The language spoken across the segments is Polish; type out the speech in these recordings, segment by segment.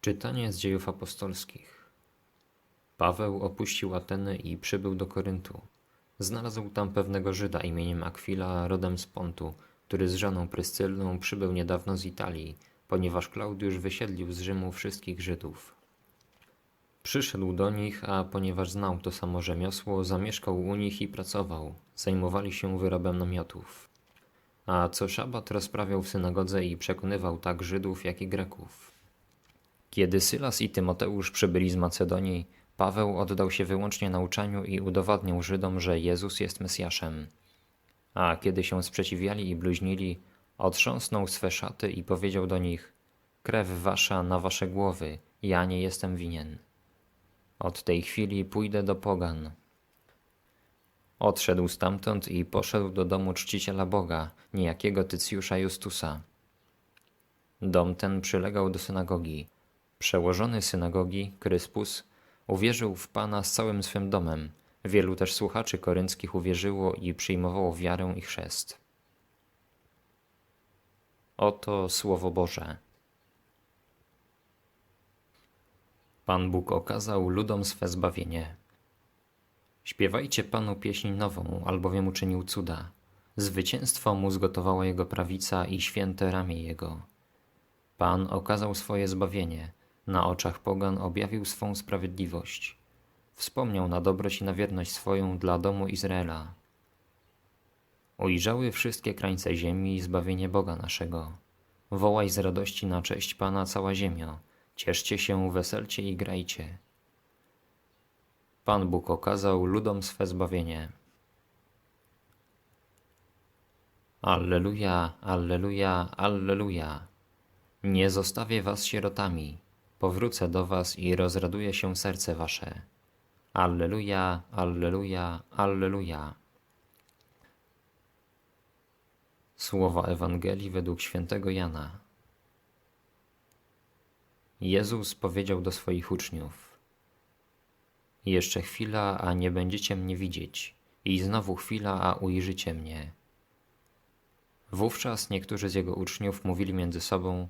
Czytanie z dziejów apostolskich. Paweł opuścił Ateny i przybył do Koryntu. Znalazł tam pewnego Żyda imieniem Akwila, rodem z Pontu, który z żoną Pryscylną przybył niedawno z Italii, ponieważ Klaudiusz wysiedlił z Rzymu wszystkich Żydów. Przyszedł do nich, a ponieważ znał to samo rzemiosło, zamieszkał u nich i pracował. Zajmowali się wyrobem namiotów. A co szabat rozprawiał w synagodze i przekonywał tak Żydów, jak i Greków. Kiedy Sylas i Tymoteusz przybyli z Macedonii, Paweł oddał się wyłącznie nauczaniu i udowadniał Żydom, że Jezus jest Mesjaszem. A kiedy się sprzeciwiali i bluźnili, otrząsnął swe szaty i powiedział do nich: Krew wasza na wasze głowy, ja nie jestem winien. Od tej chwili pójdę do Pogan. Odszedł stamtąd i poszedł do domu czciciela Boga, niejakiego Tycjusza Justusa. Dom ten przylegał do synagogi. Przełożony synagogi, Kryspus, uwierzył w Pana z całym swym domem. Wielu też słuchaczy korynckich uwierzyło i przyjmowało wiarę i chrzest. Oto Słowo Boże. Pan Bóg okazał ludom swe zbawienie. Śpiewajcie Panu pieśń nową, albowiem uczynił cuda. Zwycięstwo mu zgotowała jego prawica i święte ramię jego. Pan okazał swoje zbawienie, na oczach pogan objawił swą sprawiedliwość. Wspomniał na dobroć i na wierność swoją dla domu Izraela. Ujrzały wszystkie krańce ziemi zbawienie Boga naszego. Wołaj z radości na cześć Pana cała ziemia. Cieszcie się, weselcie i grajcie. Pan Bóg okazał ludom swe zbawienie. Alleluja, alleluja, alleluja. Nie zostawię was sierotami. Powrócę do was i rozraduje się serce wasze. Alleluja, alleluja, alleluja. Słowa Ewangelii według świętego Jana. Jezus powiedział do swoich uczniów: Jeszcze chwila, a nie będziecie mnie widzieć, i znowu chwila, a ujrzycie mnie. Wówczas niektórzy z jego uczniów mówili między sobą: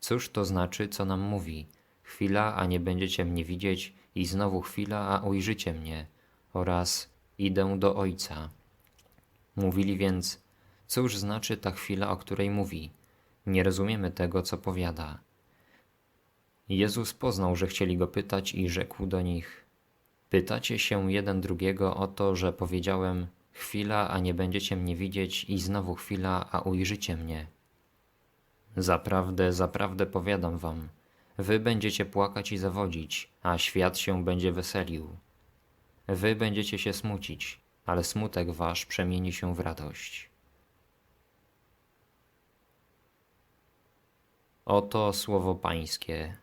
Cóż to znaczy, co nam mówi? Chwila, a nie będziecie mnie widzieć, i znowu chwila, a ujrzycie mnie, oraz idę do Ojca. Mówili więc: Cóż znaczy ta chwila, o której mówi? Nie rozumiemy tego, co powiada. Jezus poznał, że chcieli go pytać i rzekł do nich: Pytacie się jeden drugiego o to, że powiedziałem: Chwila, a nie będziecie mnie widzieć, i znowu chwila, a ujrzycie mnie. Zaprawdę, zaprawdę powiadam wam, wy będziecie płakać i zawodzić, a świat się będzie weselił. Wy będziecie się smucić, ale smutek wasz przemieni się w radość. Oto słowo Pańskie.